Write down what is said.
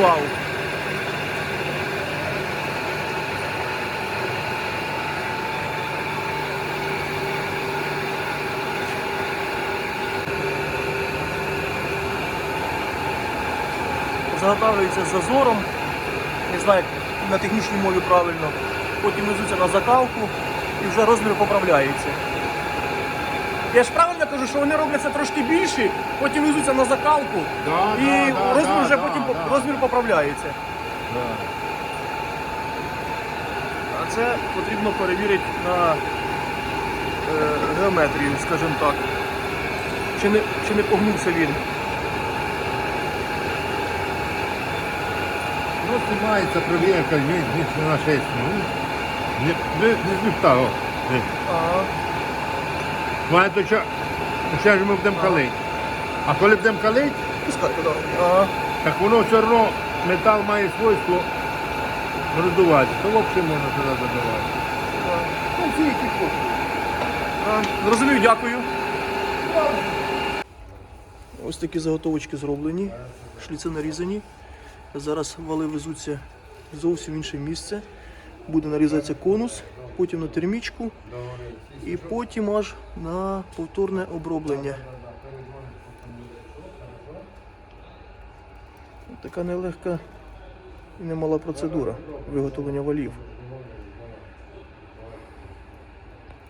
вал. Заготавлюється з зазором, не знаю, на технічній мові правильно. Потім везуться на закалку і вже розмір поправляється. Я ж правильно кажу, що вони робляться трошки більші, потім везуться на закалку Да, і да, да, розмір да, вже да, потім да. розмір поправляється. Да. А це потрібно перевірити на е, геометрію, скажімо так. Чи не, чи не погнувся він. Ну, знімається провірка, ні, ні, на 6. Ну, не, не, не звіптало. Ага. Має то що, ще ж ми будемо калити. А коли будемо калити, Пускай туди. Ага. так воно все одно, метал має свойство роздуватися. То взагалі можна туди додавати. Ну, всі які хочуть. А, Зрозумів, дякую. Ось такі заготовочки зроблені, шліци нарізані. Зараз вали везуться зовсім в інше місце. Буде нарізатися конус, потім на термічку і потім аж на повторне оброблення. Така нелегка і немала процедура виготовлення валів.